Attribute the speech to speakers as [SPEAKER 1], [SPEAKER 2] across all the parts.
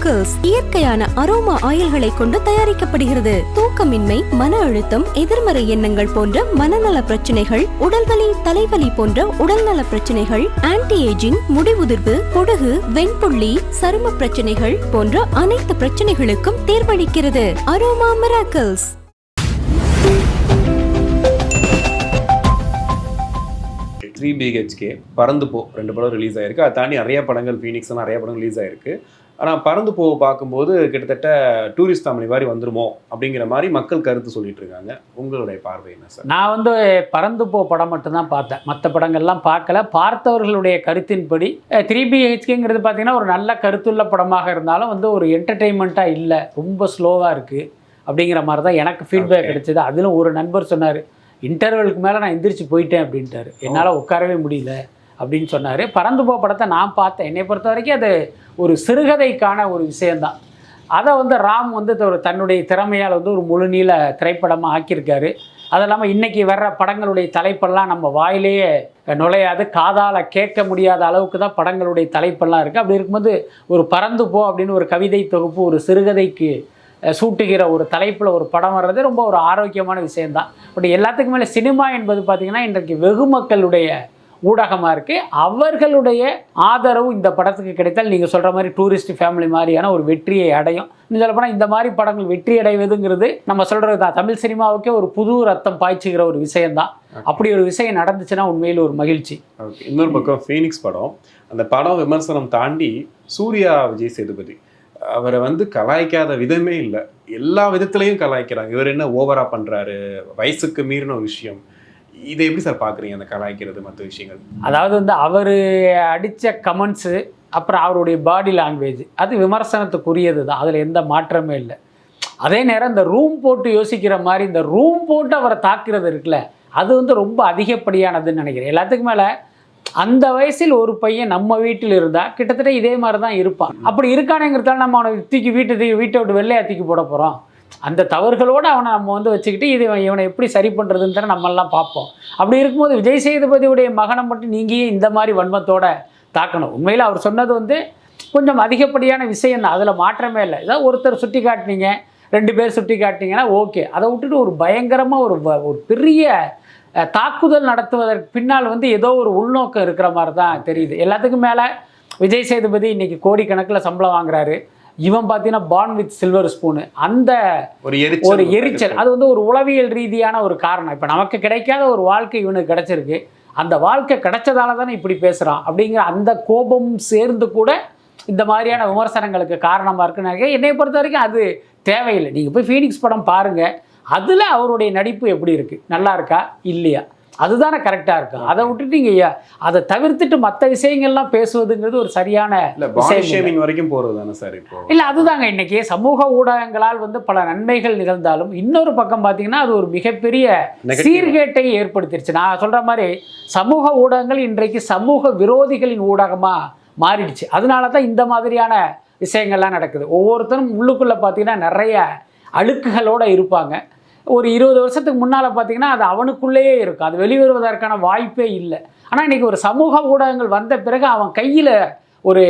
[SPEAKER 1] Aroma இயற்கையான aroma ஆயில்களை கொண்டு தயாரிக்கப்படுகிறது. தூக்கமின்மை மன அழுத்தம் எதிர்மறை எண்ணங்கள் போன்ற மனநல பிரச்சனைகள் உடல்வலி தலைவலி போன்ற உடல்நல பிரச்சனைகள் ஆன்டி ஏஜிங் முடிவுதிர்வு பொடுகு வெண்புள்ளி சரும பிரச்சனைகள் போன்ற அனைத்து பிரச்சனைகளுக்கும் தேர்வளிக்கிறது. அரோமா மிராக்கிள்ஸ்
[SPEAKER 2] த்ரீ பிஹெச்கே பறந்து போ ரெண்டு படம் ரிலீஸ் ஆயிருக்கு. அதை தாண்டி நிறைய படங்கள் ஃபீனிக்ஸ் நிறைய படம் ரிலீஸ் ஆயிருக்கு. ஆனால் பறந்து போ பார்க்கும்போது கிட்டத்தட்ட டூரிஸ்ட் ஃபேமிலி மாதிரி வந்துருமோ அப்படிங்கிற மாதிரி மக்கள் கருத்து சொல்லிட்டு இருக்காங்க. உங்களுடைய பார்வை என்ன சார்?
[SPEAKER 3] நான் வந்து பறந்து போ படம் மட்டும்தான் பார்த்தேன். மற்ற படங்கள்லாம் பார்க்கல. பார்த்தவர்களுடைய கருத்தின்படி த்ரீ பிஹெச்கேங்கிறது பார்த்தீங்கன்னா ஒரு நல்ல கருத்துள்ள படமாக இருந்தாலும் வந்து ஒரு என்டர்டெயின்மெண்ட்டாக இல்லை. ரொம்ப ஸ்லோவாக இருக்குது அப்படிங்கிற மாதிரி தான் எனக்கு ஃபீட்பேக். கிடைச்சது. அதிலும் ஒரு நண்பர் சொன்னார் இன்டர்வலுக்கு மேலே நான் எந்திரிச்சு போயிட்டேன் அப்படின்ட்டாரு. என்னால் உட்காரவே முடியல. அப்படின்னு சொன்னார். பறந்து போ படத்தை நான் பார்த்தேன். என்னை பொறுத்த வரைக்கும் அது ஒரு சிறுகதைக்கான ஒரு விஷயந்தான் அதை வந்து ராம் வந்து ஒரு தன்னுடைய திறமையால் வந்து ஒரு முழுநீள திரைப்படமாக ஆக்கியிருக்காரு. அது இல்லாமல் இன்றைக்கி வர்ற படங்களுடைய தலைப்பெல்லாம் நம்ம வாயிலேயே நுழையாது. காதால் கேட்க முடியாத அளவுக்கு தான் படங்களுடைய தலைப்பெல்லாம் இருக்குது அப்படி இருக்கும்போது ஒரு பறந்து போ அப்படின்னு ஒரு கவிதை தொகுப்பு ஒரு சிறுகதைக்கு சூட்டுகிற ஒரு தலைப்பில் ஒரு படம் வர்றது ரொம்ப ஒரு ஆரோக்கியமான விஷயந்தான் பட் எல்லாத்துக்கும் மேலே சினிமா என்பது பார்த்திங்கன்னா இன்றைக்கு வெகு மக்களுடைய ஊடகமாக இருக்குது அவர்களுடைய ஆதரவு இந்த படத்துக்கு கிடைத்தால் நீங்கள் சொல்கிற மாதிரி டூரிஸ்ட் ஃபேமிலி மாதிரியான ஒரு வெற்றியை அடையும். சொல்லப்போனால் இந்த மாதிரி படங்கள் வெற்றி அடைவதுங்கிறது நம்ம சொல்கிறது தான். தமிழ் சினிமாவுக்கே ஒரு புது ரத்தம் பாய்ச்சுகிற ஒரு விஷயம்தான். அப்படி ஒரு விஷயம் நடந்துச்சுன்னா உண்மையில் ஒரு மகிழ்ச்சி.
[SPEAKER 2] இன்னொரு பக்கம் ஃபீனிக்ஸ் படம். அந்த படம் விமர்சனம் தாண்டி சூர்யா விஜய் சேதுபதி. அவரை வந்து கலாய்க்காத விதமே இல்லை. எல்லா விதத்துலையும் கலாய்க்கிறாங்க. இவர் என்ன ஓவரா பண்றாரு? வயசுக்கு மீறின ஒரு விஷயம். இதை எப்படி சார் பார்க்குறீங்க அந்த கலாய்க்கிறது மற்ற விஷயங்கள்?
[SPEAKER 3] அதாவது வந்து அவர் அடித்த கமெண்ட்ஸு அப்புறம் அவருடைய பாடி லாங்குவேஜ் அது விமர்சனத்துக்குரியது தான். அதில் எந்த மாற்றமே இல்லை. அதே நேரம் இந்த ரூம் போட்டு யோசிக்கிற மாதிரி இந்த ரூம் போட்டு அவரை தாக்குறது இருக்குல்ல அது வந்து ரொம்ப அதிகப்படியானதுன்னு நினைக்கிறேன். எல்லாத்துக்கும் மேலே அந்த வயசில் ஒரு பையன் நம்ம வீட்டில் இருந்தால் கிட்டத்தட்ட இதே மாதிரி தான் இருப்பான். அப்படி இருக்கானேங்கிறதால நம்ம அவனை தூக்கி வீட்டை தூக்கி வீட்டை விட்டு வெள்ளையா தூக்கி போட போகிறோம் அந்த தவறுகளோடு அவனை நம்ம வந்து வச்சுக்கிட்டு இது இவனை எப்படி சரி பண்ணுறதுன்னு தானே நம்மெல்லாம் பார்ப்போம். அப்படி இருக்கும்போது விஜய் சேதுபதியுடைய மகனை மட்டும் நீங்கள் இந்த மாதிரி வன்மத்தோட தாக்கணும். உண்மையில் அவர் சொன்னது வந்து கொஞ்சம் அதிகப்படியான விஷயம் தான் அதில் மாற்றமே இல்லை. ஏதாவது ஒருத்தர் சுட்டி காட்டினீங்க ரெண்டு பேர் சுட்டி காட்டினீங்கன்னா ஓகே. அதை விட்டுட்டு ஒரு பயங்கரமாக ஒரு வ- ஒரு பெரிய தாக்குதல் நடத்துவதற்கு பின்னால் வந்து ஏதோ ஒரு உள்நோக்கம் இருக்கிற மாதிரி தான் தெரியுது. எல்லாத்துக்கும் மேலே விஜய் சேதுபதி இன்றைக்கி கோடிக்கணக்கில் சம்பளம் வாங்குறாரு. இவன் பார்த்தீங்கன்னா பான் வித் சில்வர் ஸ்பூனு அந்த
[SPEAKER 2] ஒரு எரிச்சல்
[SPEAKER 3] ஒரு எரிச்சல். அது வந்து ஒரு உளவியல் ரீதியான ஒரு காரணம். இப்போ நமக்கு கிடைக்காத ஒரு வாழ்க்கை இவனுக்கு கிடைச்சிருக்கு. அந்த வாழ்க்கை கிடைச்சதால தானே இப்படி பேசுகிறான் அப்படிங்கிற அந்த கோபம் சேர்ந்து கூட இந்த மாதிரியான விமர்சனங்களுக்கு காரணமாக இருக்குன்னு என்னை பொறுத்த வரைக்கும் அது தேவையில்லை. நீங்கள் போய் ஃபீனிக்ஸ் படம் பாருங்கள் அதில் அவருடைய நடிப்பு எப்படி இருக்குது நல்லா இருக்கா? இல்லையா? அதுதானே கரெக்டாக இருக்கும். அதை விட்டுட்டு நீங்கள் அதை தவிர்த்துட்டு மற்ற விஷயங்கள்லாம் பேசுவதுங்கிறது ஒரு சரியான.
[SPEAKER 2] ஷேமிங் வரைக்கும் போறது தானே சார் இப்போ?
[SPEAKER 3] இல்லை அதுதாங்க. இன்னைக்கு சமூக ஊடகங்களால் வந்து பல நன்மைகள் நிகழ்ந்தாலும் இன்னொரு பக்கம் பார்த்தீங்கன்னா அது ஒரு மிகப்பெரிய. சீர்கேட்டை ஏற்படுத்திருச்சு. நான் சொல்ற மாதிரி சமூக ஊடகங்கள் இன்றைக்கு சமூக விரோதிகளின் ஊடகமாக மாறிடுச்சு. அதனால தான் இந்த மாதிரியான விஷயங்கள்லாம் நடக்குது. ஒவ்வொருத்தரும் உள்ளுக்குள்ளே பார்த்தீங்கன்னா நிறைய அழுக்குகளோட இருப்பாங்க. ஒரு இருபது வருஷத்துக்கு முன்னால் பார்த்தீங்கன்னா அது அவனுக்குள்ளேயே இருக்கும். அது வெளிவருவதற்கான வாய்ப்பே இல்லை. ஆனால் இன்றைக்கி ஒரு சமூக ஊடகங்கள் வந்த பிறகு அவன் கையில் ஒரு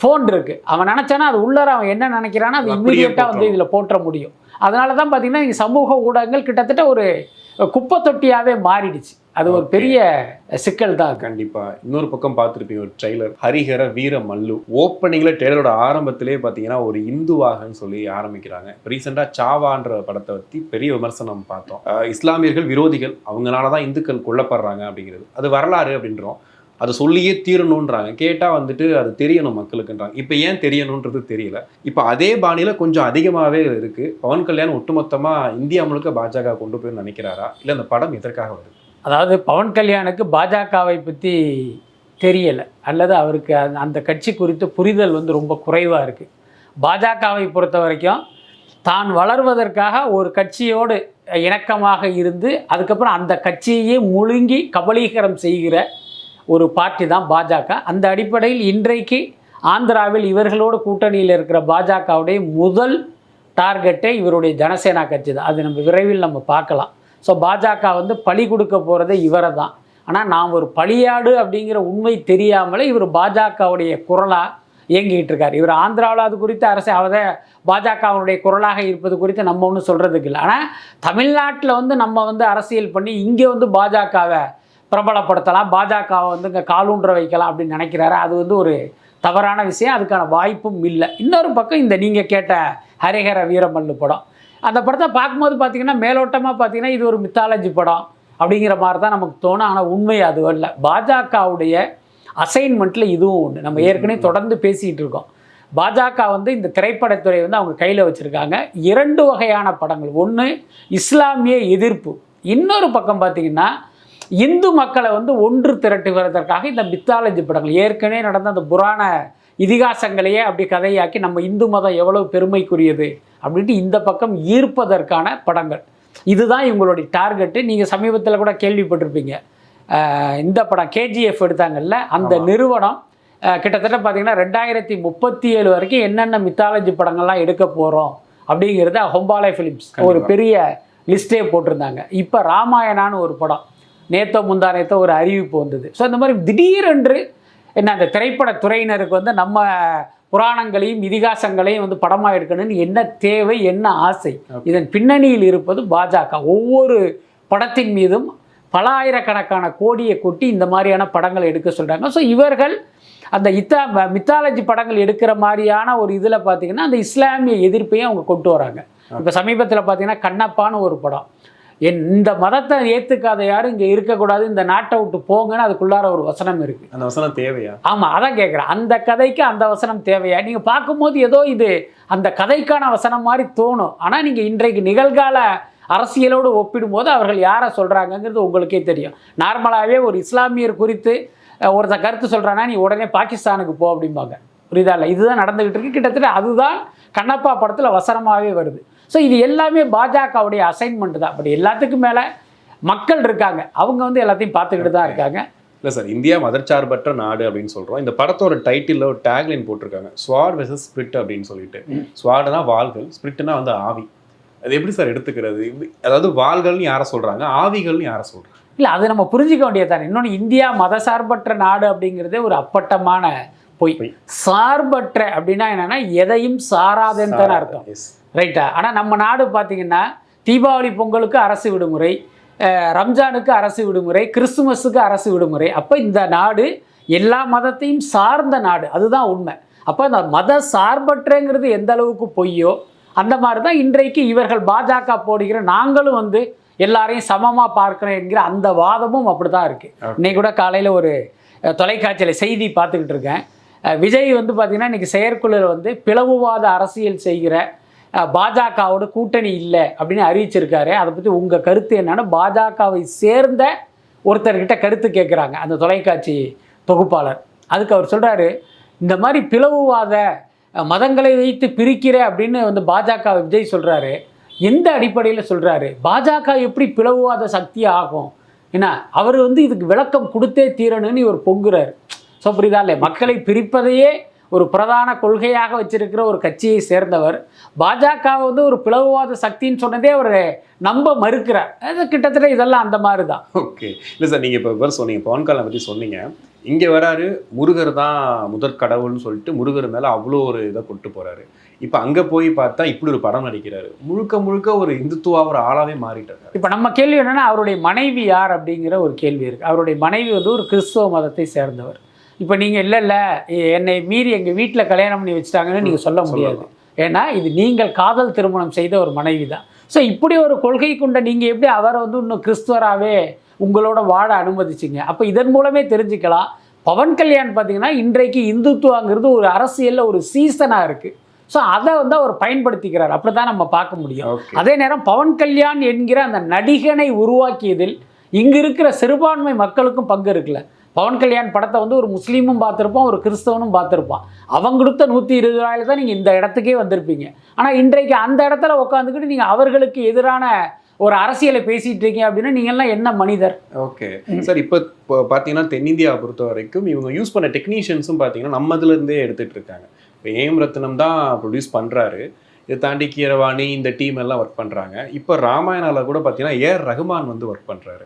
[SPEAKER 3] ஃபோன் இருக்குது அவன் நினச்சானா அது உள்ளார அவன் என்ன நினைக்கிறானோ அது இம்மீடியட்டாக வந்து. இதில் போட்டுற முடியும். அதனால தான் பார்த்தீங்கன்னா இங்கே சமூக ஊடகங்கள் கிட்டத்தட்ட ஒரு குப்பை தொட்டியாகவே மாறிடுச்சு. அது ஒரு. பெரிய சிக்கல் தான்.
[SPEAKER 2] கண்டிப்பா. இன்னொரு பக்கம் பார்த்துருப்பீங்க ஒரு ட்ரைலர் ஹரிஹர வீர மல்லு. ஓப்பனிங்ல ட்ரெய்லரோட ஆரம்பத்திலே பார்த்தீங்கன்னா ஒரு இந்துவாகன்னு சொல்லி ஆரம்பிக்கிறாங்க. ரீசெண்டாக சாவான்ற படத்தை பற்றி பெரிய விமர்சனம் பார்த்தோம். இஸ்லாமியர்கள் விரோதிகள் அவங்களால தான் இந்துக்கள் கொல்லப்படுறாங்க அப்படிங்கிறது. அது வரலாறு அப்படின்றோம். அதை சொல்லியே தீரணுன்றாங்க கேட்டால் வந்துட்டு அது தெரியணும் மக்களுக்குன்றாங்க. இப்போ ஏன் தெரியணுன்றது தெரியல. இப்போ அதே பாணியில் கொஞ்சம் அதிகமாகவே இருக்குது பவன் கல்யாண் ஒட்டுமொத்தமாக இந்தியா முழுக்க பாஜக கொண்டு போய் நினைக்கிறாரா? இல்லை அந்த படம் எதற்காக வருது?
[SPEAKER 3] அதாவது பவன் கல்யாணுக்கு பாஜகவை பற்றி தெரியலை. அல்லது அவருக்கு அந்த- அந்த கட்சி குறித்த புரிதல் வந்து ரொம்ப குறைவாக இருக்குது பாஜகவை பொறுத்த வரைக்கும் தான் வளர்வதற்காக ஒரு கட்சியோடு இணக்கமாக இருந்து அதுக்கப்புறம் அந்த கட்சியையே முழுங்கி கபலீகரம் செய்கிற ஒரு பார்ட்டி தான் பாஜக. அந்த அடிப்படையில் இன்றைக்கு ஆந்திராவில் இவர்களோடு கூட்டணியில் இருக்கிற பாஜகவுடைய முதல் டார்கெட்டே இவருடைய ஜனசேனா கட்சி தான். அது நம்ம விரைவில் நம்ம பார்க்கலாம். ஸோ பாஜக வந்து பழி கொடுக்க போகிறதே இவரை தான் ஆனால் நாம் ஒரு பழியாடு அப்படிங்கிற உண்மை தெரியாமலே இவர் பாஜகவுடைய குரலாக இயங்கிட்டு இருக்கார். இவர் ஆந்திராவில் அது குறித்து அரசு அவத பாஜகவுடைய குரலாக இருப்பது குறித்து நம்ம ஒன்றும் சொல்கிறதுக்கு இல்லை. ஆனால் தமிழ்நாட்டில் வந்து நம்ம வந்து அரசியல் பண்ணி இங்கே வந்து பாஜகவை பிரபலப்படுத்தலாம் பாஜகவை வந்து இங்கே காலூன்ற வைக்கலாம் அப்படின்னு நினைக்கிறாரு. அது வந்து ஒரு தவறான விஷயம். அதுக்கான வாய்ப்பும் இல்லை. இன்னொரு பக்கம் இந்த நீங்கள் கேட்ட ஹரிஹர வீரமல்லு படம். அந்த படத்தை பார்க்கும்போது பார்த்தீங்கன்னா மேலோட்டமாக பார்த்தீங்கன்னா இது ஒரு மித்தாலஜி படம் அப்படிங்கிற மாதிரி தான் நமக்கு தோணும். ஆனால் உண்மை அது அல்ல. பாஜகவுடைய அசைன்மெண்ட்டில் இதுவும் ஒன்று நம்ம ஏற்கனவே தொடர்ந்து பேசிகிட்டு இருக்கோம். பாஜக வந்து இந்த திரைப்படத்துறை வந்து அவங்க கையில் வச்சுருக்காங்க. இரண்டு வகையான படங்கள். ஒன்று இஸ்லாமிய எதிர்ப்பு. இன்னொரு பக்கம் பார்த்தீங்கன்னா இந்து மக்களை வந்து ஒன்று திரட்டுவதற்காக இந்த மித்தாலஜி படங்கள். ஏற்கனவே நடந்த அந்த புராண இதிகாசங்களையே அப்படி கதையாக்கி நம்ம இந்து மதம் எவ்வளவு பெருமைக்குரியது அப்படின்ட்டு இந்த பக்கம் ஈர்ப்பதற்கான படங்கள். இதுதான் இவங்களுடைய டார்கெட்டு. நீங்கள் சமீபத்தில் கூட கேள்விப்பட்டிருப்பீங்க. இந்த படம் கேஜிஎஃப் எடுத்தாங்கல்ல அந்த. நிறுவனம் கிட்டத்தட்ட பார்த்தீங்கன்னா ரெண்டாயிரத்தி முப்பத்தி ஏழு வரைக்கும் என்னென்ன மித்தாலஜி படங்கள்லாம் எடுக்க போகிறோம் அப்படிங்கிறத ஹொம்பாலே ஃபிலிம்ஸ் ஒரு. பெரிய லிஸ்ட்டே போட்டிருந்தாங்க. இப்போ ராமாயணான்னு ஒரு படம். நேத்தோ முந்தா நேத்தோ ஒரு அறிவிப்பு வந்தது. ஸோ இந்த மாதிரி திடீரென்று என்ன அந்த திரைப்பட துறையினருக்கு வந்து நம்ம புராணங்களையும் இதிகாசங்களையும் வந்து படமாக எடுக்கணும்னு என்ன தேவை என்ன ஆசை. இதன் பின்னணியில் இருப்பது பாஜக. ஒவ்வொரு படத்தின் மீதும் பல ஆயிரக்கணக்கான கோடியை கொட்டி இந்த மாதிரியான படங்கள் எடுக்க சொல்கிறாங்க ஸோ இவர்கள் அந்த இத்தா மித்தாலஜி படங்கள் எடுக்கிற மாதிரியான ஒரு இதில் பார்த்தீங்கன்னா அந்த இஸ்லாமிய எதிர்ப்பையும் அவங்க கொண்டு வராங்க. இப்போ சமீபத்தில் பார்த்தீங்கன்னா கண்ணப்பான்னு ஒரு படம். என் இந்த மதத்தை ஏற்றுக்காத யாரும் இங்கே இருக்கக்கூடாது இந்த நாட்டை விட்டு போங்கன்னு அதுக்குள்ளார ஒரு வசனம் இருக்குது
[SPEAKER 2] அந்த வசனம் தேவையா?
[SPEAKER 3] ஆமாம் அதான் கேட்குறேன் அந்த கதைக்கு அந்த வசனம் தேவையா? நீங்கள் பார்க்கும்போது ஏதோ இது அந்த கதைக்கான வசனம் மாதிரி தோணும். ஆனால் நீங்கள் இன்றைக்கு நிகழ்கால அரசியலோடு ஒப்பிடும்போது அவர்கள் யாரை சொல்கிறாங்கங்கிறது உங்களுக்கே தெரியும். நார்மலாகவே ஒரு இஸ்லாமியர் குறித்து அஹ், ஒருத்தன் கருத்து சொல்கிறான்னா நீ உடனே பாகிஸ்தானுக்கு போ அப்படிம்பாங்க. புரியுதா இல்லை? இதுதான் நடந்துகிட்டு இருக்கு. கிட்டத்தட்ட அதுதான் கண்ணப்பா படத்தில் வசனமாகவே வருது. ஸோ இது எல்லாமே பாஜகவுடைய அசைன்மெண்ட் தான். அப்படி எல்லாத்துக்கும் மேலே மக்கள் இருக்காங்க. அவங்க வந்து எல்லாத்தையும் பார்த்துக்கிட்டு தான் இருக்காங்க.
[SPEAKER 2] இல்லை சார் இந்தியா மதச்சார்பற்ற நாடு அப்படின்னு சொல்கிறோம் இந்த படத்தோட டைட்டிலில் ஒரு டேக்லைன் போட்டிருக்காங்க. ஸ்வாட் வெர்சஸ் ஸ்பிரிட் அப்படின்னு சொல்லிட்டு. ஸ்வாடுனா வாள்கள் ஸ்பிரிட்னா வந்து ஆவி. அது எப்படி சார் எடுத்துக்கிறது? அதாவது வாள்கள்னு யாரை சொல்கிறாங்க ஆவிகள்னு யாரை சொல்கிறாங்க
[SPEAKER 3] இல்லை அது நம்ம புரிஞ்சிக்க வேண்டியதுதானே. இன்னொன்று இந்தியா மதசார்பற்ற நாடு அப்படிங்கிறதே ஒரு அப்பட்டமான பொய். சார்பற்ற அப்படின்னா என்னன்னா எதையும் சாராதுன்னு தானே அர்த்தம். ரைட்டா ஆனால் நம்ம நாடு பார்த்தீங்கன்னா தீபாவளி பொங்கலுக்கு அரசு விடுமுறை ரம்ஜானுக்கு அரசு விடுமுறை கிறிஸ்துமஸுக்கு அரசு விடுமுறை. அப்போ இந்த நாடு எல்லா மதத்தையும் சார்ந்த நாடு. அதுதான் உண்மை. அப்போ இந்த மத சார்பற்றங்கிறது எந்த அளவுக்கு பொய்யோ அந்த மாதிரி தான் இன்றைக்கு இவர்கள் பாஜக போடுகிற நாங்களும் வந்து எல்லாரையும் சமமாக பார்க்கிறோம் என்கிற அந்த வாதமும் அப்படி தான் இருக்குது. இன்னைக்கு கூட காலையில் ஒரு தொலைக்காட்சியில் செய்தி பார்த்துக்கிட்டு இருக்கேன். விஜய் வந்து பார்த்திங்கன்னா இன்றைக்கி செயற்குழுவில் வந்து பிளவுவாத அரசியல் செய்கிற பாஜகவோட கூட்டணி இல்லை அப்படின்னு அறிவிச்சிருக்காரு. அதை பற்றி உங்கள் கருத்து என்னன்னா பாஜகவை சேர்ந்த ஒருத்தர்கிட்ட கருத்து கேட்குறாங்க அந்த தொலைக்காட்சி தொகுப்பாளர். அதுக்கு அவர் சொல்கிறாரு இந்த மாதிரி பிளவுவாத மதங்களை வைத்து பிரிக்கிற அப்படின்னு வந்து பாஜக விஜய் சொல்கிறாரு எந்த அடிப்படையில் சொல்கிறாரு பாஜக எப்படி பிளவுவாத சக்தி ஆகும்? என்ன அவர் வந்து இதுக்கு விளக்கம் கொடுத்தே தீரணும்னு இவர் பொங்குறாரு. ஸோ புரியுதா இல்லை மக்களை பிரிப்பதையே ஒரு பிரதான கொள்கையாக வச்சிருக்கிற ஒரு கட்சியை சேர்ந்தவர். பாஜக வந்து ஒரு பிளவுவாத சக்தின்னு சொன்னதே அவர் நம்ப மறுக்கிறார். அது கிட்டத்தட்ட இதெல்லாம் அந்த மாதிரி தான்
[SPEAKER 2] ஓகே. இல்லை சார் நீங்கள் இப்போ இவர் சொன்னீங்க பவன் கல்யாணம் பற்றி சொன்னீங்க. இங்கே வராரு முருகர் தான் முதற் கடவுள்னு சொல்லிட்டு முருகர் மேலே அவ்வளோ ஒரு இதை கொண்டு போகிறாரு இப்போ அங்கே போய் பார்த்தா இப்படி ஒரு படம் நடிக்கிறாரு. முழுக்க முழுக்க ஒரு இந்துத்துவா ஒரு ஆளாவே மாறிட்டாரு.
[SPEAKER 3] இப்போ நம்ம கேள்வி என்னன்னா அவருடைய மனைவி யார் அப்படிங்கிற ஒரு கேள்வி இருக்குது அவருடைய மனைவி வந்து ஒரு கிறிஸ்துவ மதத்தை சேர்ந்தவர். இப்போ நீங்கள் இல்லை இல்லை. என்னை மீறி எங்கள் வீட்டில் கல்யாணம் பண்ணி வச்சுட்டாங்கன்னு நீங்கள் சொல்ல முடியாது. ஏன்னா இது நீங்கள் காதல் திருமணம் செய்த ஒரு மனைவி தான். ஸோ இப்படி ஒரு கொள்கை கொண்ட நீங்கள் எப்படி அவரை வந்து இன்னும் கிறிஸ்துவராகவே உங்களோட வாழ அனுமதிச்சிங்க? அப்போ இதன் மூலமே தெரிஞ்சுக்கலாம். பவன் கல்யாண் பார்த்தீங்கன்னா இன்றைக்கு இந்துத்துவாங்கிறது ஒரு அரசியலில் ஒரு சீசனாக இருக்குது ஸோ அதை வந்து அவர் பயன்படுத்திக்கிறார். அப்படி தான் நம்ம பார்க்க முடியும். அதே நேரம் பவன் கல்யாண் என்கிற அந்த நடிகனை உருவாக்கியதில் இங்க இருக்கிற சிறுபான்மை மக்களுக்கும் பங்கு இருக்குல்ல. பவன் கல்யாண் படத்தை வந்து ஒரு முஸ்லீமும் பார்த்துருப்பான் ஒரு கிறிஸ்தவனும் பார்த்துருப்பான். அவங்க கொடுத்த நூற்றி இருபது ரூபாயில் தான் நீங்கள் இந்த இடத்துக்கே வந்திருப்பீங்க. ஆனால் இன்றைக்கு அந்த இடத்துல உட்காந்துக்கிட்டு நீங்கள் அவர்களுக்கு எதிரான ஒரு அரசியலை பேசிட்டு இருக்கீங்க அப்படின்னா நீங்கள்லாம் என்ன மனிதர்?
[SPEAKER 2] ஓகே. சார் இப்போ இப்போ பார்த்தீங்கன்னா தென்னிந்தியாவை பொறுத்த வரைக்கும் இவங்க யூஸ் பண்ண டெக்னீஷியன்ஸும் பார்த்தீங்கன்னா நம்ம இதுல இருந்தே இருக்காங்க. இப்போ ஏம் ரத்னம் தான் ப்ரொடியூஸ் பண்ணுறாரு இதை தாண்டி கீரவாணி இந்த டீம் எல்லாம் ஒர்க் பண்ணுறாங்க இப்போ ராமாயணாவில் கூட பார்த்தீங்கன்னா ஏஆர் ரஹ்மான் வந்து ஒர்க் பண்ணுறாரு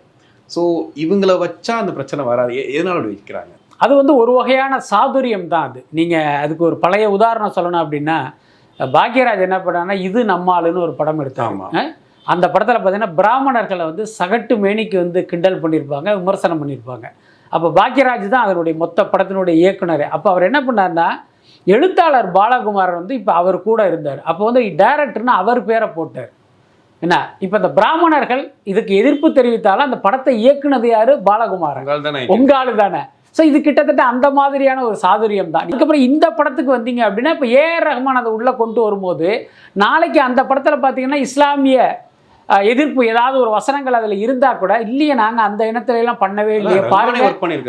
[SPEAKER 2] ஸோ இவங்கள வச்சா அந்த பிரச்சனை வராது. எதனால வைக்கிறாங்க?
[SPEAKER 3] அது வந்து ஒரு வகையான சாதுரியம் தான் அது. நீங்கள் அதுக்கு ஒரு பழைய உதாரணம் சொல்லணும் அப்படின்னா பாக்யராஜ் என்ன பண்ணான்னா இது நம்மாளுன்னு ஒரு படம் எடுத்தாங்க அந்த படத்தில் பார்த்தீங்கன்னா பிராமணர்களை வந்து சகட்டு மேனிக்கு வந்து கிண்டல் பண்ணியிருப்பாங்க விமர்சனம் பண்ணியிருப்பாங்க. அப்போ பாக்யராஜ் தான் அதனுடைய மொத்த படத்தினுடைய இயக்குனர். அப்போ அவர் என்ன பண்ணார்னா எழுத்தாளர் பாலகுமார் வந்து இப்போ அவர் கூட இருந்தார். அப்போ வந்து டைரக்டர்னு அவர் பேரை போட்டார். என்ன? இப்போ இந்த பிராமணர்கள் இதுக்கு எதிர்ப்பு தெரிவித்தாலும் அந்த படத்தை இயக்குனது யாரு? பாலகுமாரன்.
[SPEAKER 2] உங்களால் தானே
[SPEAKER 3] ஸோ இது கிட்டத்தட்ட அந்த மாதிரியான ஒரு சாதுரியம் தான். அதுக்கப்புறம் இந்த படத்துக்கு வந்தீங்க அப்படின்னா இப்போ ஏஆர் ரஹ்மான் அதை உள்ளே கொண்டு வரும்போது நாளைக்கு அந்த படத்தில் பார்த்தீங்கன்னா இஸ்லாமிய எதிர்ப்பு ஏதாவது ஒரு வசனங்கள் அதில் இருந்தால் கூட இல்லையே நாங்கள் அந்த இனத்துல எல்லாம் பண்ணவே இல்லையே பாருங்க.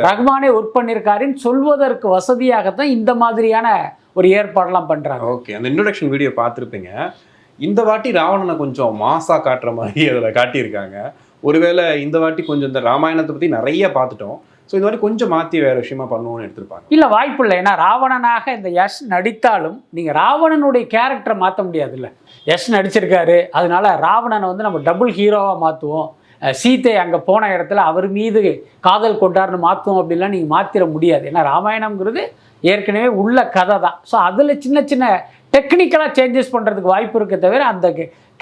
[SPEAKER 3] ரஹ்மானே ஒர்க் பண்ணியிருக்காருன்னு சொல்வதற்கு வசதியாகத்தான் இந்த மாதிரியான ஒரு ஏற்பாடெல்லாம் பண்ணுறாங்க
[SPEAKER 2] ஓகே அந்த இன்ட்ரோடக்ஷன் வீடியோ பார்த்துருப்பீங்க. இந்த வாட்டி ராவணனை கொஞ்சம் மாசாக காட்டுற மாதிரி அதில் காட்டியிருக்காங்க. ஒருவேளை இந்த வாட்டி கொஞ்சம் இந்த ராமாயணத்தை பற்றி நிறைய பார்த்துட்டோம். ஸோ இந்த மாதிரி கொஞ்சம் மாற்றி வேற விஷயமா பண்ணுவோம்னு எடுத்திருப்பாங்க.
[SPEAKER 3] இல்லை வாய்ப்பு இல்லை. ஏன்னா ராவணனாக இந்த யஷ் நடித்தாலும் நீங்கள் ராவணனுடைய கேரக்டரை மாற்ற முடியாதுல்ல. யஷ் நடிச்சிருக்காரு. அதனால ராவணனை வந்து நம்ம டபுள் ஹீரோவாக மாற்றுவோம் சீத்தை அங்கே போன இடத்துல அவர் மீது காதல் கொண்டாருன்னு மாற்றுவோம் அப்படின்லாம் நீங்கள் மாற்றிட முடியாது. ஏன்னா ராமாயணம்ங்கிறது ஏற்கனவே உள்ள கதை தான் ஸோ அதில் சின்ன சின்ன டெக்னிக்கலாக சேஞ்சஸ் பண்ணுறதுக்கு வாய்ப்பு இருக்க தவிர அந்த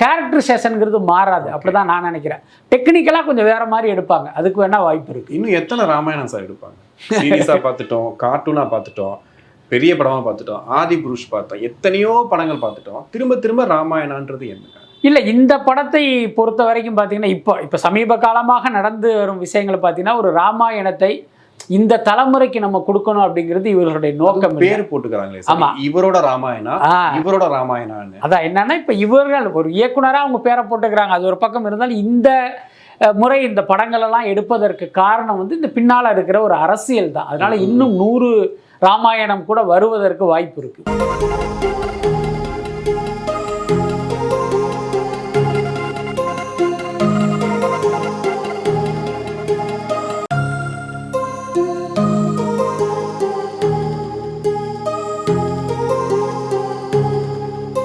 [SPEAKER 3] கேரக்டரைசேஷனுங்கிறது மாறாது. அப்படி தான் நான் நினைக்கிறேன். டெக்னிக்கலாக கொஞ்சம் வேறு மாதிரி எடுப்பாங்க. அதுக்கு வேணால் வாய்ப்பு இருக்குது
[SPEAKER 2] இன்னும் எத்தனை ராமாயணம் சார் எடுப்பாங்க? சீரியஸாக பார்த்துட்டோம் கார்ட்டூனாக பார்த்துட்டோம் பெரிய படமா பார்த்துட்டோம் ஆதி புருஷ் பார்த்தோம் எத்தனையோ படங்கள் பார்த்துட்டோம். திரும்ப திரும்ப ராமாயணன்றது என்ன?
[SPEAKER 3] இல்லை இந்த படத்தை பொறுத்த வரைக்கும் பார்த்தீங்கன்னா இப்போ இப்போ சமீப காலமாக நடந்து வரும் விஷயங்களை பார்த்தீங்கன்னா ஒரு ராமாயணத்தை இந்த தலைமுறைக்கு நம்ம கொடுக்கணும் அப்படிங்கிறது இவர்களுடைய நோக்கம்.
[SPEAKER 2] பேர் போட்டுக்கிறாங்களே
[SPEAKER 3] ஆமா.
[SPEAKER 2] இவரோட ராமாயணா? இவரோட ராமாயணான்னு.
[SPEAKER 3] அதான் என்னன்னா இப்போ இவர்கள் ஒரு இயக்குனராக அவங்க பேரை போட்டுக்கிறாங்க. அது ஒரு பக்கம் இருந்தாலும் இந்த முறை இந்த படங்கள் எல்லாம் எடுப்பதற்கு காரணம் வந்து இந்த பின்னால் இருக்கிற ஒரு அரசியல் தான். அதனால இன்னும் நூறு ராமாயணம் கூட வருவதற்கு வாய்ப்பு இருக்கு.